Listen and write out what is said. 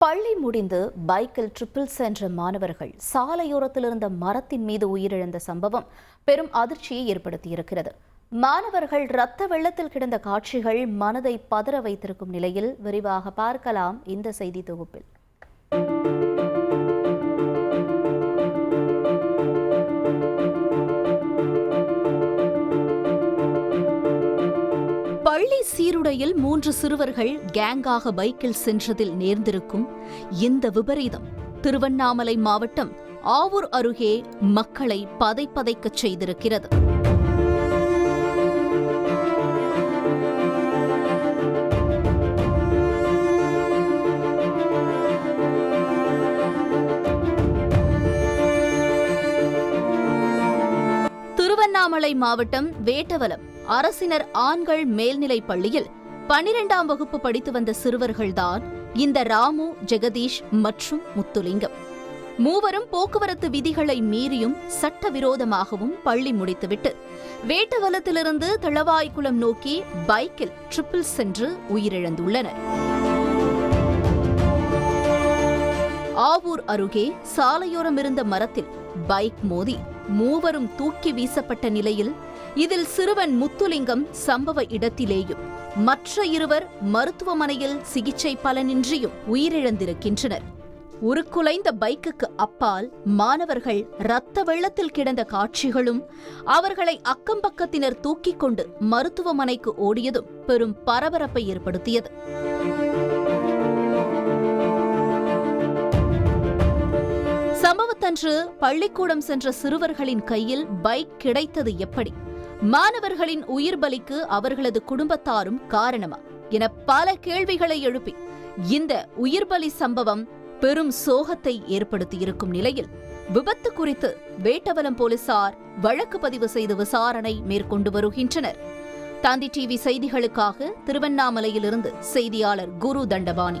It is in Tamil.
பள்ளி முடிந்து பைக்கில் ட்ரிப்பிள் சென்ற மாணவர்கள் சாலையோரத்தில் இருந்த மரத்தின் மீது உயிரிழந்த சம்பவம் பெரும் அதிர்ச்சியை ஏற்படுத்தியிருக்கிறது. மாணவர்கள் இரத்த வெள்ளத்தில் கிடந்த காட்சிகள் மனதை பதற வைத்திருக்கும் நிலையில் விரிவாக பார்க்கலாம் இந்த செய்தி தொகுப்பில். சீருடையில் மூன்று சிறுவர்கள் கேங்காக பைக்கில் சென்றதில் நேர்ந்திருக்கும் இந்த விபரீதம் திருவண்ணாமலை மாவட்டம் ஆவூர் அருகே மக்களை பதைப்பதைக்கச் செய்திருக்கிறது. திருவண்ணாமலை மாவட்டம் வேட்டவலம் அரசினர் ஆண்கள் மேல்நிலைப் பள்ளியில் பனிரெண்டாம் வகுப்பு படித்து வந்த சிறுவர்கள்தான் இந்த ராமு ஜெகதீஷ் மற்றும் முத்துலிங்கம். மூவரும் போக்குவரத்து விதிகளை மீறியும் சட்டவிரோதமாகவும் பள்ளி முடித்துவிட்டு வேட்டவலத்திலிருந்து தளவாய்க்குளம் நோக்கி பைக்கில் ட்ரிப்பிள் சென்று உயிரிழந்துள்ளனர். ஆவூர் அருகே சாலையோரம் இருந்த மரத்தில் பைக் மோதி மூவரும் தூக்கி வீசப்பட்ட நிலையில் இதில் சிறுவன் முத்துலிங்கம் சம்பவ இடத்திலேயும் மற்ற இருவர் மருத்துவமனையில் சிகிச்சை பலனின்றியும் உயிரிழந்திருக்கின்றனர். உருக்குலைந்த பைக்குக்கு அப்பால் மாணவர்கள் இரத்த வெள்ளத்தில் கிடந்த காட்சிகளும் அவர்களை அக்கம்பக்கத்தினர் தூக்கிக் கொண்டு மருத்துவமனைக்கு ஓடியதும் பெரும் பரபரப்பை ஏற்படுத்தியது. விபத்தன்று பள்ளிக்கூடம் சென்ற சிறுவர்களின் கையில் பைக் கிடைத்தது எப்படி? மாணவர்களின் உயிர் பலிக்கு அவர்களது குடும்பத்தாரும் காரணமா? என பல கேள்விகளை எழுப்பி இந்த உயிர்பலி சம்பவம் பெரும் சோகத்தை ஏற்படுத்தியிருக்கும் நிலையில் விபத்து குறித்து வேட்டவலம் போலீசார் வழக்கு பதிவு செய்து விசாரணை மேற்கொண்டு வருகின்றனர். தந்தி டிவி செய்திகளுக்காக திருவண்ணாமலையிலிருந்து செய்தியாளர் குரு தண்டபாணி.